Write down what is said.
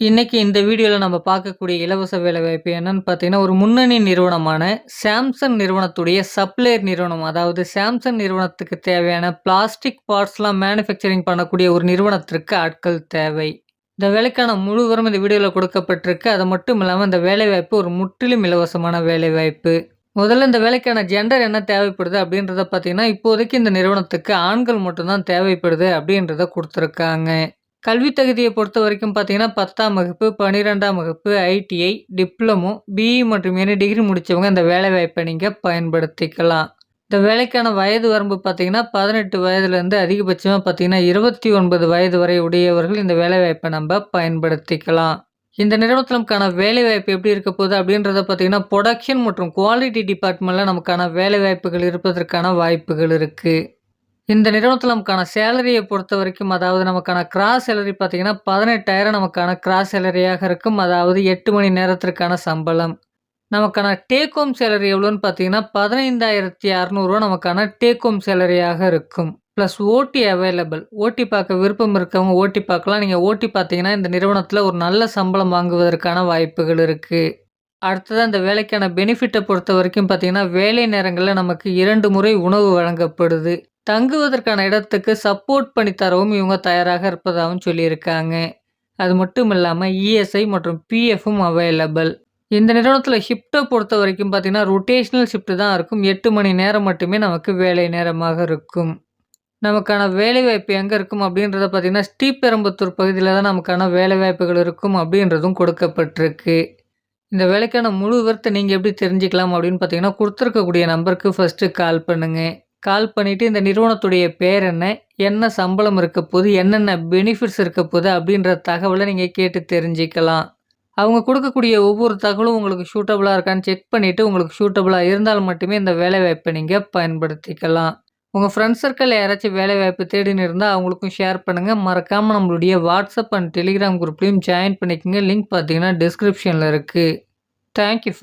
இன்றைக்கி இந்த வீடியோவில் நம்ம பார்க்கக்கூடிய இலவச வேலைவாய்ப்பு என்னன்னு பார்த்தீங்கன்னா, ஒரு முன்னணி நிறுவனமான சாம்சங் நிறுவனத்துடைய சப்ளையர் நிறுவனம். அதாவது சாம்சங் நிறுவனத்துக்கு தேவையான பிளாஸ்டிக் பார்ட்ஸ்லாம் மேனுஃபேக்சரிங் பண்ணக்கூடிய ஒரு நிறுவனத்திற்கு ஆட்கள் தேவை. இந்த வேலைக்கான முழுவரும் இந்த வீடியோவில் கொடுக்கப்பட்டிருக்கு. அது மட்டும் இல்லாமல் இந்த வேலைவாய்ப்பு ஒரு முற்றிலும் இலவசமான வேலைவாய்ப்பு. முதல்ல இந்த வேலைக்கான ஜெண்டர் என்ன தேவைப்படுது அப்படின்றத பார்த்தீங்கன்னா, இப்போதைக்கு இந்த நிறுவனத்துக்கு ஆண்கள் மட்டும்தான் தேவைப்படுது அப்படின்றத கொடுத்துருக்காங்க கல்வி பொறுத்த வரைக்கும் பார்த்தீங்கன்னா, 10ஆம் வகுப்பு, 12ஆம் வகுப்பு, ஐடிஐ, டிப்ளமோ, பிஇ மற்றும் எனி டிகிரி முடித்தவங்க இந்த வேலைவாய்ப்பை நீங்கள் பயன்படுத்திக்கலாம். இந்த வேலைக்கான வயது வரம்பு பார்த்தீங்கன்னா, பதினெட்டு வயதுலேருந்து அதிகபட்சமாக பார்த்தீங்கன்னா, 29 வயது வரை உடையவர்கள் இந்த வேலைவாய்ப்பை நம்ம பயன்படுத்திக்கலாம். இந்த நிறுவனத்திலுக்கான வேலைவாய்ப்பு எப்படி இருக்க போகுது அப்படின்றத பார்த்தீங்கன்னா, ப்ரொடக்ஷன் மற்றும் குவாலிட்டி டிபார்ட்மெண்ட்டில் நமக்கான வேலைவாய்ப்புகள் இருப்பதற்கான வாய்ப்புகள் இருக்குது இந்த நிறுவனத்தில் நமக்கான சேலரியை பொறுத்த வரைக்கும் அதாவது நமக்கான கிராஸ் சேலரி பார்த்தீங்கன்னா, 18,000 நமக்கான கிராஸ் சேலரியாக இருக்கும். அதாவது எட்டு மணி நேரத்திற்கான சம்பளம். நமக்கான டேக் ஹோம் சேலரி எவ்வளோன்னு பார்த்தீங்கன்னா, பதினைந்தாயிரத்தி அறநூறுவா நமக்கான டேக் ஹோம் சேலரியாக இருக்கும். ப்ளஸ் ஓட்டி அவைலபிள். ஓட்டி பார்க்க விருப்பம் இருக்கவங்க ஓட்டி பார்க்கலாம். நீங்கள் ஓட்டி பார்த்தீங்கன்னா, இந்த நிறுவனத்தில் ஒரு நல்ல சம்பளம் வாங்குவதற்கான வாய்ப்புகள் இருக்குது அடுத்ததாக இந்த வேலைக்கான பெனிஃபிட்டை பொறுத்த வரைக்கும் பார்த்தீங்கன்னா, வேலை நேரங்களில் நமக்கு இரண்டு முறை உணவு வழங்கப்படுது. தங்குவதற்கான இடத்துக்கு சப்போர்ட் பண்ணி தரவும் இவங்க தயாராக இருப்பதாகவும் சொல்லியிருக்காங்க. அது மட்டும் இல்லாமல் இஎஸ்ஐ மற்றும் பிஎஃப்பும் அவைலபிள். இந்த நிறுவனத்தில் ஷிஃப்ட்டை பொறுத்த வரைக்கும் பார்த்தீங்கன்னா, ரொட்டேஷ்னல் ஷிஃப்ட்டு தான் இருக்கும். எட்டு மணி நேரம் மட்டுமே நமக்கு வேலை நேரமாக இருக்கும். நமக்கான வேலைவாய்ப்பு எங்கே இருக்கும் அப்படின்றத பார்த்தீங்கன்னா, ஸ்ரீபெரும்புத்தூர் பகுதியில் தான் நமக்கான வேலைவாய்ப்புகள் இருக்கும் அப்படின்றதும் கொடுக்கப்பட்டிருக்கு. இந்த வேலைக்கான முழு விவரத்தை நீங்கள் எப்படி தெரிஞ்சுக்கலாம் அப்படின்னு பார்த்தீங்கன்னா, கொடுத்துருக்கக்கூடிய நம்பருக்கு ஃபர்ஸ்ட்டு கால் பண்ணுங்கள் கால் பண்ணிவிட்டு இந்த நிறுவனத்துடைய பேர் என்ன? என்ன சம்பளம் இருக்க போது? என்னென்ன பெனிஃபிட்ஸ் இருக்க போது? அப்படின்ற தகவலை நீங்கள் கேட்டு தெரிஞ்சுக்கலாம். அவங்க கொடுக்கக்கூடிய ஒவ்வொரு தகவலும் உங்களுக்கு சூட்டபுளாக இருக்கான்னு செக் பண்ணிவிட்டு உங்களுக்கு சூட்டபுளாக இருந்தால் மட்டுமே இந்த வேலைவாய்ப்பை நீங்கள் பயன்படுத்திக்கலாம். உங்கள் ஃப்ரெண்ட்ஸ் சர்க்கிள் யாராச்சும் வேலைவாய்ப்பு தேடின்னு இருந்தால் அவங்களுக்கும் ஷேர் பண்ணுங்கள் மறக்காமல் நம்மளுடைய வாட்ஸ்அப் அண்ட் டெலிகிராம் குரூப்லேயும் ஜாயின் பண்ணிக்கங்க. லிங்க் பார்த்தீங்கன்னா, டிஸ்கிரிப்ஷனில் இருக்குது தேங்க் யூ